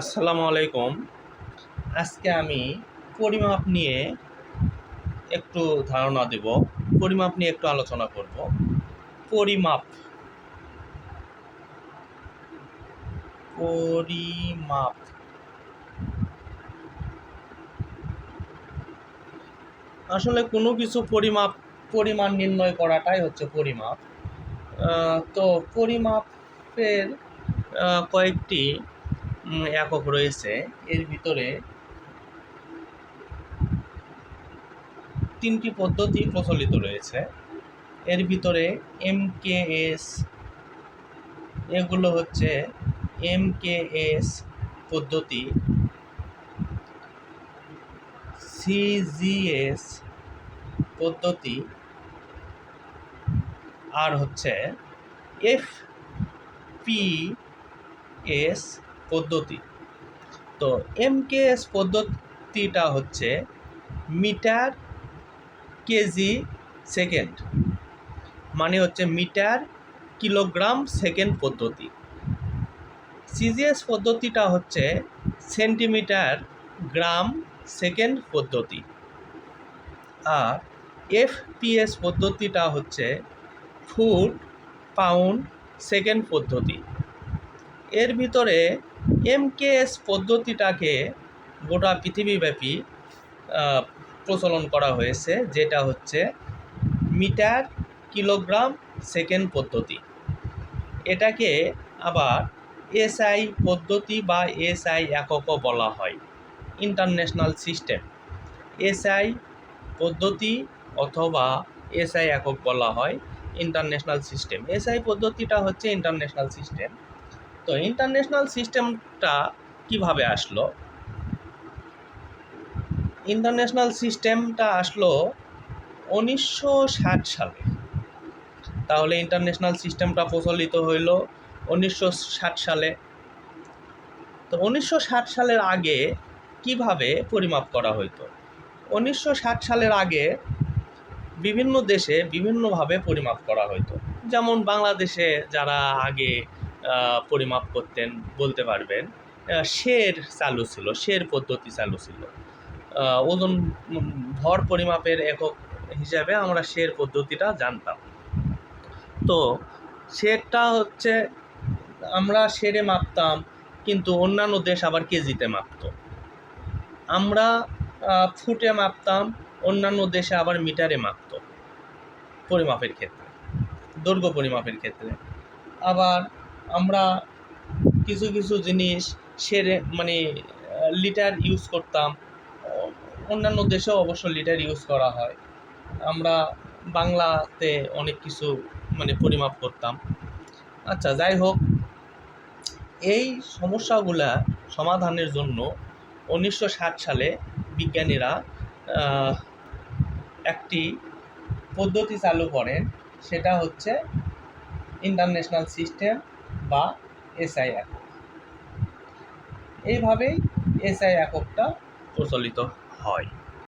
আসসালামু আলাইকুম। আজকে আমি পরিমাপ নিয়ে একটু ধারণা দেব। পরিমাপ নিয়ে একটু আলোচনা করব। পরিমাপ। পরিমাপ। আসলে কোনো কিছু পরিমাপ, পরিমাণ নির্ণয় করাটাই হচ্ছে পরিমাপ। তো পরিমাপের কয়েকটি একক রয়েছে। এর ভিতরে তিনটি পদ্ধতি প্রচলিত রয়েছে। এর ভিতরে এম কে এস, এগুলো হচ্ছে এম কে এস পদ্ধতি। সিজিএস পদ্ধতি। আর হচ্ছে এফ পি এস পদ্ধতি। তো এমকেএস পদ্ধতিটা হচ্ছে মিটার কেজি সেকেন্ড। মানে হচ্ছে মিটার কিলোগ্রাম সেকেন্ড পদ্ধতি। সিজিএস পদ্ধতিটা হচ্ছে সেন্টিমিটার গ্রাম সেকেন্ড পদ্ধতি। আর এফপিএস পদ্ধতিটা হচ্ছে ফুট পাউন্ড সেকেন্ড পদ্ধতি। এর ভিতরে এমকেএস পদ্ধতিটাকে গোটা পৃথিবীব্যাপী প্রচলন করা হয়েছে, যেটা হচ্ছে মিটার, কিলোগ্রাম, সেকেন্ড পদ্ধতি। এটাকে আবার এসআই পদ্ধতি বা এসআই এককও বলা হয়, ইন্টারন্যাশনাল সিস্টেম। এসআই পদ্ধতি অথবা এসআই একক বলা হয়, ইন্টারন্যাশনাল সিস্টেম। এসআই পদ্ধতিটা হচ্ছে ইন্টারন্যাশনাল সিস্টেম। তো ইন্টারন্যাশনাল সিস্টেমটা কীভাবে আসলো? ইন্টারন্যাশনাল সিস্টেমটা আসলো উনিশশো ষাট সালে। তাহলে ইন্টারন্যাশনাল সিস্টেমটা প্রচলিত হইল উনিশশো ষাট সালে। তো উনিশশো ষাট সালের আগে কীভাবে পরিমাপ করা হইতো? উনিশশো ষাট সালের আগে বিভিন্ন দেশে বিভিন্নভাবে পরিমাপ করা হইতো। যেমন বাংলাদেশে যারা আগে পরিমাপ করতেন, বলতে পারবেন। শের চালু ছিল শের পদ্ধতি চালু ছিল। ওজন ভর পরিমাপের একক হিসাবে আমরা শের পদ্ধতিটা জানতাম। তো শেরটা হচ্ছে, আমরা শেরে মাপতাম, কিন্তু অন্যান্য দেশ আবার কেজিতে মাপতো। আমরা ফুটে মাপতাম, অন্যান্য দেশে আবার মিটারে মাপতো। পরিমাপের ক্ষেত্রে, দৈর্ঘ্য পরিমাপের ক্ষেত্রে। আবার আমরা কিছু কিছু জিনিস সেরে মানে লিটার ইউজ করতাম। অন্যান্য দেশেও অবশ্য লিটার ইউজ করা হয়। আমরা বাংলাতে অনেক কিছু মানে পরিমাপ করতাম। আচ্ছা যাই হোক। এই সমস্যাগুলা সমাধানের জন্য উনিশশো ষাট সালে বিজ্ঞানীরা একটি পদ্ধতি চালু করেন। সেটা হচ্ছে ইন্টারন্যাশনাল সিস্টেম বা এসআই একক। এইভাবেই এসআই এককটা প্রচলিত হয়।